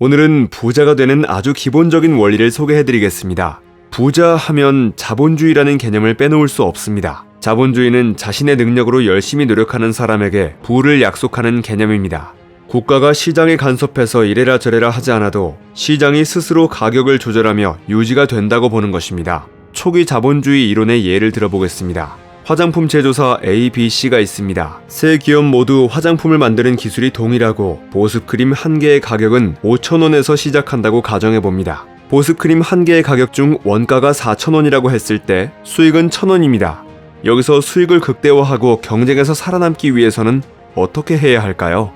오늘은 부자가 되는 아주 기본적인 원리를 소개해 드리겠습니다. 부자 하면 자본주의라는 개념을 빼놓을 수 없습니다. 자본주의는 자신의 능력으로 열심히 노력하는 사람에게 부를 약속하는 개념입니다. 국가가 시장에 간섭해서 이래라 저래라 하지 않아도 시장이 스스로 가격을 조절하며 유지가 된다고 보는 것입니다. 초기 자본주의 이론의 예를 들어보겠습니다. 화장품 제조사 A, B, C가 있습니다. 세 기업 모두 화장품을 만드는 기술이 동일하고 보습크림 한 개의 가격은 5,000원에서 시작한다고 가정해 봅니다. 보습크림 한 개의 가격 중 원가가 4,000원이라고 했을 때 수익은 1,000원입니다. 여기서 수익을 극대화하고 경쟁에서 살아남기 위해서는 어떻게 해야 할까요?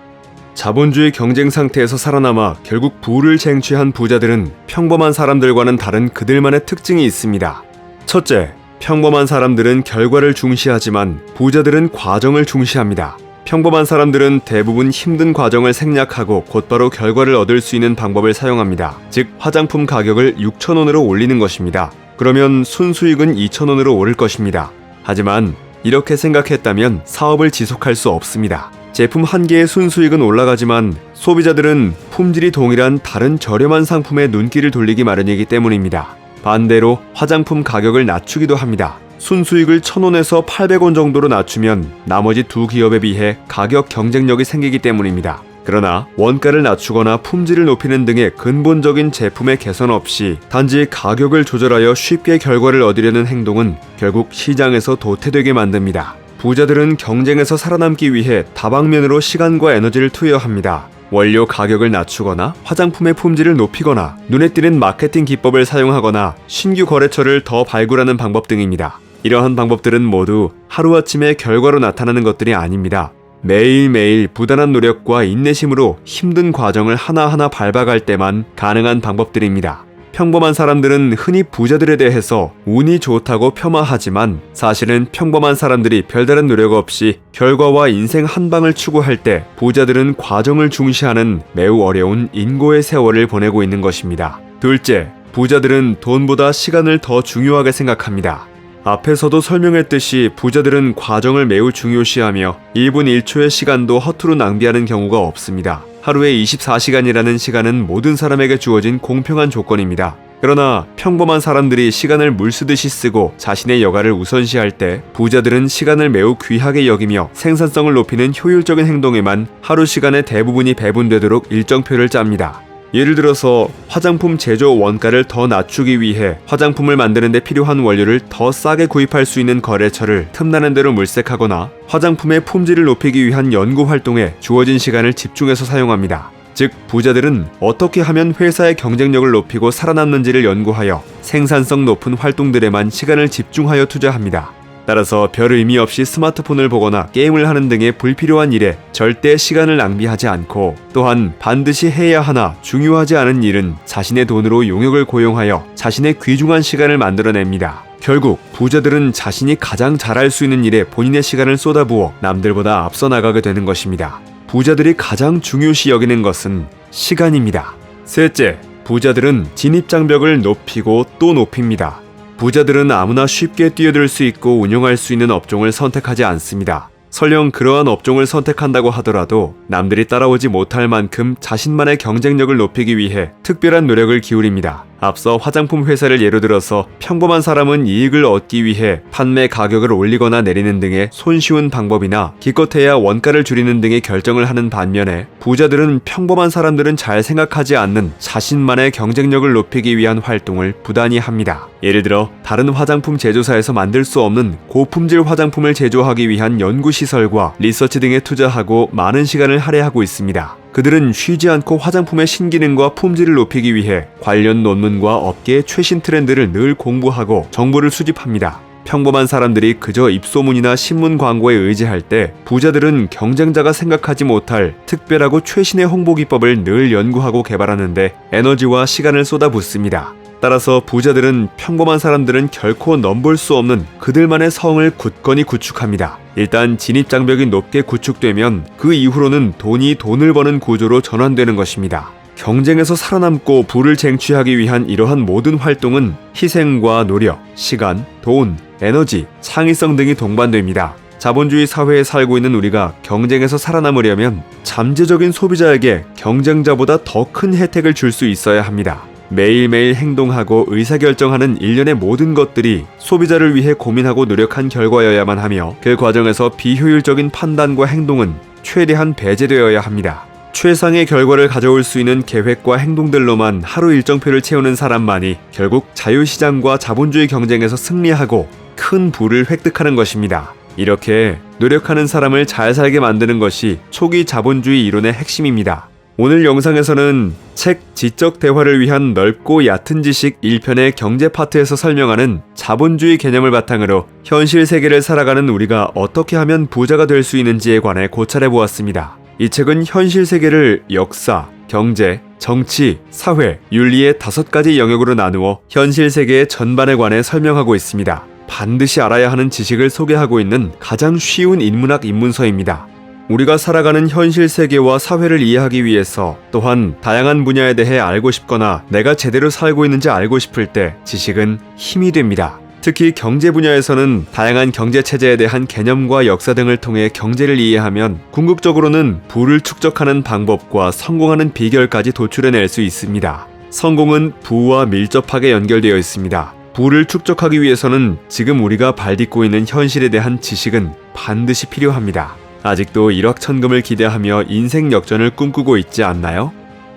자본주의 경쟁 상태에서 살아남아 결국 부를 쟁취한 부자들은 평범한 사람들과는 다른 그들만의 특징이 있습니다. 첫째, 평범한 사람들은 결과를 중시하지만 부자들은 과정을 중시합니다. 평범한 사람들은 대부분 힘든 과정을 생략하고 곧바로 결과를 얻을 수 있는 방법을 사용합니다. 즉, 화장품 가격을 6,000원으로 올리는 것입니다. 그러면 순수익은 2,000원으로 오를 것입니다. 하지만 이렇게 생각했다면 사업을 지속할 수 없습니다. 제품 한 개의 순수익은 올라가지만 소비자들은 품질이 동일한 다른 저렴한 상품에 눈길을 돌리기 마련이기 때문입니다. 반대로 화장품 가격을 낮추기도 합니다. 순수익을 1000원에서 800원 정도로 낮추면 나머지 두 기업에 비해 가격 경쟁력이 생기기 때문입니다. 그러나 원가를 낮추거나 품질을 높이는 등의 근본적인 제품의 개선 없이 단지 가격을 조절하여 쉽게 결과를 얻으려는 행동은 결국 시장에서 도태되게 만듭니다. 부자들은 경쟁에서 살아남기 위해 다방면으로 시간과 에너지를 투여합니다. 원료 가격을 낮추거나 화장품의 품질을 높이거나 눈에 띄는 마케팅 기법을 사용하거나 신규 거래처를 더 발굴하는 방법 등입니다. 이러한 방법들은 모두 하루아침에 결과로 나타나는 것들이 아닙니다. 매일매일 부단한 노력과 인내심으로 힘든 과정을 하나하나 밟아갈 때만 가능한 방법들입니다. 평범한 사람들은 흔히 부자들에 대해서 운이 좋다고 폄하하지만 사실은 평범한 사람들이 별다른 노력 없이 결과와 인생 한 방을 추구할 때 부자들은 과정을 중시하는 매우 어려운 인고의 세월을 보내고 있는 것입니다. 둘째, 부자들은 돈보다 시간을 더 중요하게 생각합니다. 앞에서도 설명했듯이 부자들은 과정을 매우 중요시하며 1분 1초의 시간도 허투루 낭비하는 경우가 없습니다. 하루에 24시간이라는 시간은 모든 사람에게 주어진 공평한 조건입니다. 그러나 평범한 사람들이 시간을 물쓰듯이 쓰고 자신의 여가를 우선시할 때 부자들은 시간을 매우 귀하게 여기며 생산성을 높이는 효율적인 행동에만 하루 시간의 대부분이 배분되도록 일정표를 짭니다. 예를 들어서 화장품 제조 원가를 더 낮추기 위해 화장품을 만드는 데 필요한 원료를 더 싸게 구입할 수 있는 거래처를 틈나는 대로 물색하거나 화장품의 품질을 높이기 위한 연구 활동에 주어진 시간을 집중해서 사용합니다. 즉, 부자들은 어떻게 하면 회사의 경쟁력을 높이고 살아남는지를 연구하여 생산성 높은 활동들에만 시간을 집중하여 투자합니다. 따라서 별 의미 없이 스마트폰을 보거나 게임을 하는 등의 불필요한 일에 절대 시간을 낭비하지 않고 또한 반드시 해야 하나 중요하지 않은 일은 자신의 돈으로 용역을 고용하여 자신의 귀중한 시간을 만들어냅니다. 결국 부자들은 자신이 가장 잘할 수 있는 일에 본인의 시간을 쏟아부어 남들보다 앞서 나가게 되는 것입니다. 부자들이 가장 중요시 여기는 것은 시간입니다. 셋째, 부자들은 진입장벽을 높이고 또 높입니다. 부자들은 아무나 쉽게 뛰어들 수 있고 운영할 수 있는 업종을 선택하지 않습니다. 설령 그러한 업종을 선택한다고 하더라도 남들이 따라오지 못할 만큼 자신만의 경쟁력을 높이기 위해 특별한 노력을 기울입니다. 앞서 화장품 회사를 예로 들어서 평범한 사람은 이익을 얻기 위해 판매 가격을 올리거나 내리는 등의 손쉬운 방법이나 기껏해야 원가를 줄이는 등의 결정을 하는 반면에 부자들은 평범한 사람들은 잘 생각하지 않는 자신만의 경쟁력을 높이기 위한 활동을 부단히 합니다. 예를 들어 다른 화장품 제조사에서 만들 수 없는 고품질 화장품을 제조하기 위한 연구 시설과 리서치 등에 투자하고 많은 시간을 할애하고 있습니다. 그들은 쉬지 않고 화장품의 신기능과 품질을 높이기 위해 관련 논문과 업계의 최신 트렌드를 늘 공부하고 정보를 수집합니다. 평범한 사람들이 그저 입소문이나 신문 광고에 의지할 때 부자들은 경쟁자가 생각하지 못할 특별하고 최신의 홍보 기법을 늘 연구하고 개발하는데 에너지와 시간을 쏟아붓습니다. 따라서 부자들은 평범한 사람들은 결코 넘볼 수 없는 그들만의 성을 굳건히 구축합니다. 일단 진입 장벽이 높게 구축되면 그 이후로는 돈이 돈을 버는 구조로 전환되는 것입니다. 경쟁에서 살아남고 부를 쟁취하기 위한 이러한 모든 활동은 희생과 노력, 시간, 돈, 에너지, 창의성 등이 동반됩니다. 자본주의 사회에 살고 있는 우리가 경쟁에서 살아남으려면 잠재적인 소비자에게 경쟁자보다 더 큰 혜택을 줄 수 있어야 합니다. 매일매일 행동하고 의사결정하는 일련의 모든 것들이 소비자를 위해 고민하고 노력한 결과여야만 하며 그 과정에서 비효율적인 판단과 행동은 최대한 배제되어야 합니다. 최상의 결과를 가져올 수 있는 계획과 행동들로만 하루 일정표를 채우는 사람만이 결국 자유시장과 자본주의 경쟁에서 승리하고 큰 부를 획득하는 것입니다. 이렇게 노력하는 사람을 잘 살게 만드는 것이 초기 자본주의 이론의 핵심입니다. 오늘 영상에서는 책 지적 대화를 위한 넓고 얕은 지식 1편의 경제 파트에서 설명하는 자본주의 개념을 바탕으로 현실 세계를 살아가는 우리가 어떻게 하면 부자가 될 수 있는지에 관해 고찰해 보았습니다. 이 책은 현실 세계를 역사, 경제, 정치, 사회, 윤리의 다섯 가지 영역으로 나누어 현실 세계의 전반에 관해 설명하고 있습니다. 반드시 알아야 하는 지식을 소개하고 있는 가장 쉬운 인문학 입문서입니다. 우리가 살아가는 현실 세계와 사회를 이해하기 위해서 또한 다양한 분야에 대해 알고 싶거나 내가 제대로 살고 있는지 알고 싶을 때 지식은 힘이 됩니다. 특히 경제 분야에서는 다양한 경제 체제에 대한 개념과 역사 등을 통해 경제를 이해하면 궁극적으로는 부를 축적하는 방법과 성공하는 비결까지 도출해낼 수 있습니다. 성공은 부와 밀접하게 연결되어 있습니다. 부를 축적하기 위해서는 지금 우리가 발딛고 있는 현실에 대한 지식은 반드시 필요합니다. 아직도 일확천금을 기대하며 인생 역전을 꿈꾸고 있지 않나요?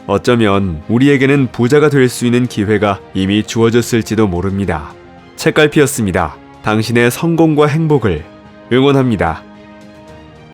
어쩌면 우리에게는 부자가 될 수 있는 기회가 이미 주어졌을지도 모릅니다. 책갈피였습니다. 당신의 성공과 행복을 응원합니다.